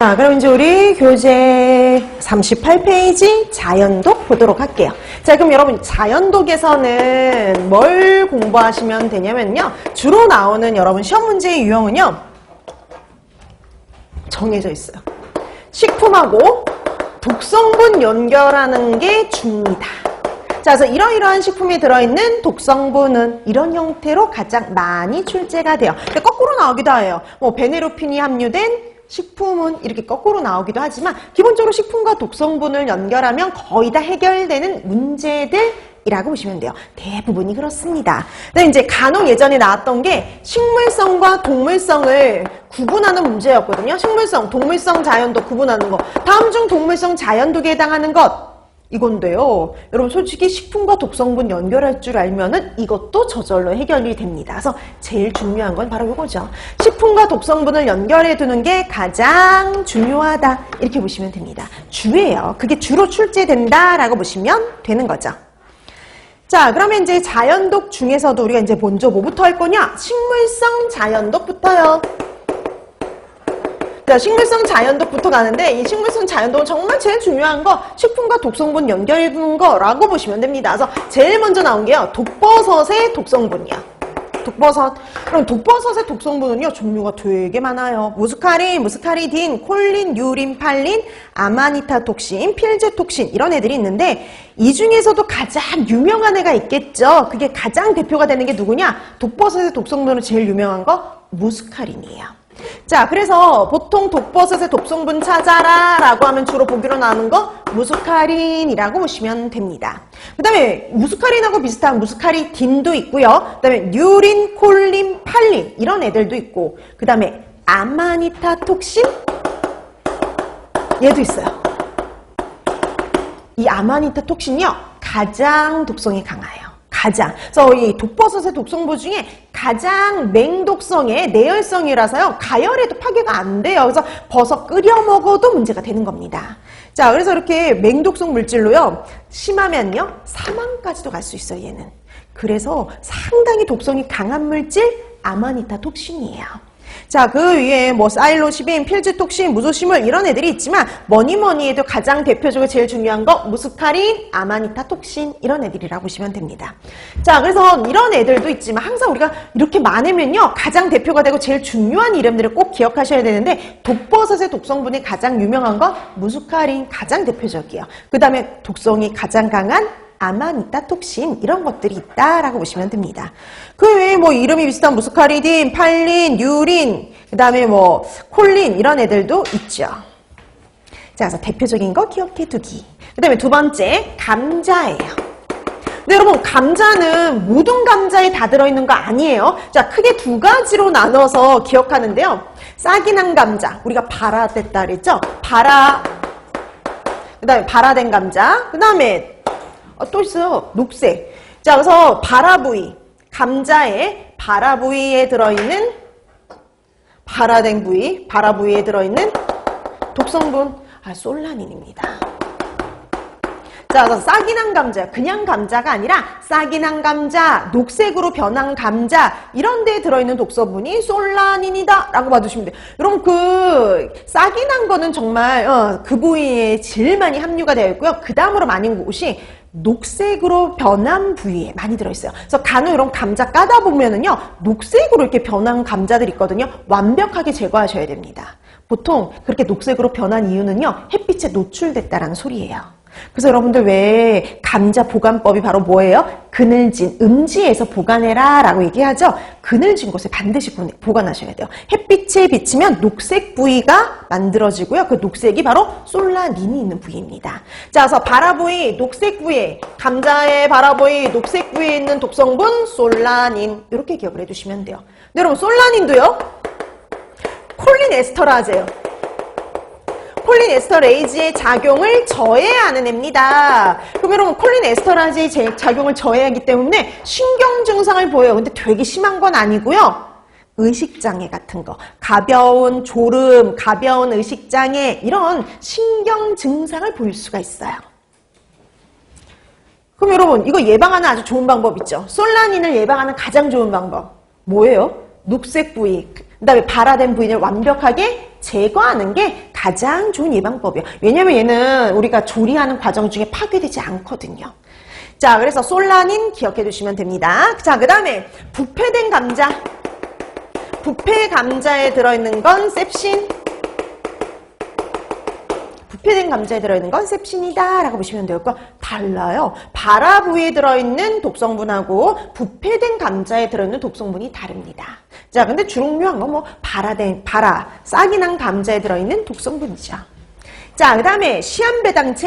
자, 그럼 이제 우리 교재 38페이지 자연독 보도록 할게요. 자, 그럼 여러분 자연독에서는 뭘 공부하시면 되냐면요. 주로 나오는 여러분 시험 문제의 유형은요. 정해져 있어요. 식품하고 독성분 연결하는 게 줍니다. 자, 그래서 이러이러한 식품이 들어있는 독성분은 이런 형태로 가장 많이 출제가 돼요. 근데 거꾸로 나오기도 해요. 뭐 베네로핀이 함유된 식품은 이렇게 거꾸로 나오기도 하지만 기본적으로 식품과 독성분을 연결하면 거의 다 해결되는 문제들 이라고 보시면 돼요. 대부분이 그렇습니다. 근데 이제 간혹 예전에 나왔던 게 식물성과 동물성을 구분하는 문제였거든요. 식물성, 동물성, 자연독 구분하는 거. 다음 중 동물성, 자연독에 해당하는 것. 이건데요. 여러분 솔직히 식품과 독성분 연결할 줄 알면은 이것도 저절로 해결이 됩니다. 그래서 제일 중요한 건 바로 이거죠. 식품과 독성분을 연결해 두는 게 가장 중요하다. 이렇게 보시면 됩니다. 주예요. 그게 주로 출제된다라고 보시면 되는 거죠. 자, 그러면 이제 자연독 중에서도 우리가 이제 먼저 뭐부터 할 거냐? 식물성 자연독부터요. 자, 식물성 자연독부터 가는데 이 식물성 자연독은 정말 제일 중요한 거 식품과 독성분 두는 거라고 보시면 됩니다. 그래서 제일 먼저 나온 게요. 독버섯의 독성분이야. 독버섯. 그럼 독버섯의 독성분은요, 종류가 되게 많아요. 무스카린, 무스카리딘, 콜린, 유린, 팔린, 아마니타 톡신, 필제 톡신 이런 애들이 있는데 이 중에서도 가장 유명한 애가 있겠죠. 그게 가장 대표가 되는 게 누구냐? 독버섯의 독성분으로 제일 유명한 거 무스카린이에요. 자, 그래서 보통 독버섯의 독성분 찾아라 라고 하면 주로 보기로 나오는 거 무스카린이라고 보시면 됩니다. 그 다음에 무스카린하고 비슷한 무스카리딘도 있고요. 그 다음에 뉴린, 콜린, 팔린 이런 애들도 있고 그 다음에 아마니타 톡신 얘도 있어요. 이 아마니타 톡신이요 가장 독성이 강해요. 가장. 그래서 이 독버섯의 독성분 중에 가장 맹독성의 내열성이라서요. 가열에도 파괴가 안 돼요. 그래서 버섯 끓여 먹어도 문제가 되는 겁니다. 자, 그래서 이렇게 맹독성 물질로요. 심하면요. 사망까지도 갈 수 있어요, 얘는. 그래서 상당히 독성이 강한 물질 아마니타 톡신이에요. 자, 그 위에 뭐 사일로시빈, 필즈톡신, 무소식물 이런 애들이 있지만 뭐니 뭐니 해도 가장 대표적으로 제일 중요한 거 무스카린, 아마니타톡신 이런 애들이라고 보시면 됩니다. 자, 그래서 이런 애들도 있지만 항상 우리가 이렇게 많으면요 가장 대표가 되고 제일 중요한 이름들을 꼭 기억하셔야 되는데 독버섯의 독성분이 가장 유명한 거 무스카린 가장 대표적이에요. 그 다음에 독성이 가장 강한 아마니타 톡신 이런 것들이 있다라고 보시면 됩니다. 그 외에 뭐 이름이 비슷한 무스카리딘, 팔린, 유린, 그 다음에 뭐 콜린 이런 애들도 있죠. 자, 그래서 대표적인 거 기억해 두기. 그 다음에 두 번째 감자예요. 근데 여러분 감자는 모든 감자에 다 들어있는 거 아니에요. 자 크게 두 가지로 나눠서 기억하는데요. 싹이 난 감자 우리가 발화됐다 그랬죠. 발화 그 다음에 발화된 감자 그 다음에 어, 또 있어요. 녹색. 자, 그래서 바라부위. 감자의 바라부위에 들어있는 발화된 부위, 바라부위에 들어있는 독성분, 아, 솔라닌입니다. 자, 그래서 싹이 난 감자, 그냥 감자가 아니라 싹이 난 감자, 녹색으로 변한 감자 이런 데에 들어있는 독성분이 솔라닌이다 라고 봐주시면 돼요. 여러분 그 싹이 난 거는 정말 어, 그 부위에 제일 많이 함유가 되어 있고요. 그 다음으로 많은 곳이 녹색으로 변한 부위에 많이 들어있어요. 그래서 간혹 이런 감자 까다 보면은요, 녹색으로 이렇게 변한 감자들 있거든요. 완벽하게 제거하셔야 됩니다. 보통 그렇게 녹색으로 변한 이유는요, 햇빛에 노출됐다라는 소리예요. 그래서 여러분들 왜 감자 보관법이 바로 뭐예요? 그늘진 음지에서 보관해라 라고 얘기하죠. 그늘진 곳에 반드시 보관하셔야 돼요. 햇빛에 비치면 녹색 부위가 만들어지고요. 그 녹색이 바로 솔라닌이 있는 부위입니다. 자, 그래서 바라부위, 녹색 부위, 감자의 바라부위, 녹색 부위에 있는 독성분 솔라닌 이렇게 기억을 해두시면 돼요. 여러분 솔라닌도요. 콜린 에스터라제요. 콜린 에스터레이지의 작용을 저해하는 애입니다. 그럼 여러분 콜린 에스터라지의 작용을 저해하기 때문에 신경 증상을 보여요. 근데 되게 심한 건 아니고요. 의식장애 같은 거, 가벼운 졸음, 가벼운 의식장애 이런 신경 증상을 보일 수가 있어요. 그럼 여러분 이거 예방하는 아주 좋은 방법 있죠. 솔라닌을 예방하는 가장 좋은 방법 뭐예요? 녹색 부위, 그 다음에 발화된 부위를 완벽하게 제거하는 게 가장 좋은 예방법이에요. 왜냐면 얘는 우리가 조리하는 과정 중에 파괴되지 않거든요. 자, 그래서 솔라닌 기억해 두시면 됩니다. 자, 그 다음에 부패된 감자. 부패 감자에 들어있는 건 셉신. 부패된 감자에 들어있는 건 셉신이다 라고 보시면 되고요. 달라요. 바라 부위에 들어있는 독성분하고 부패된 감자에 들어있는 독성분이 다릅니다. 자, 근데 주롱묘한 건뭐 바라된, 바라, 싹이 난 감자에 들어있는 독성분이죠. 자, 그 다음에 시한배당체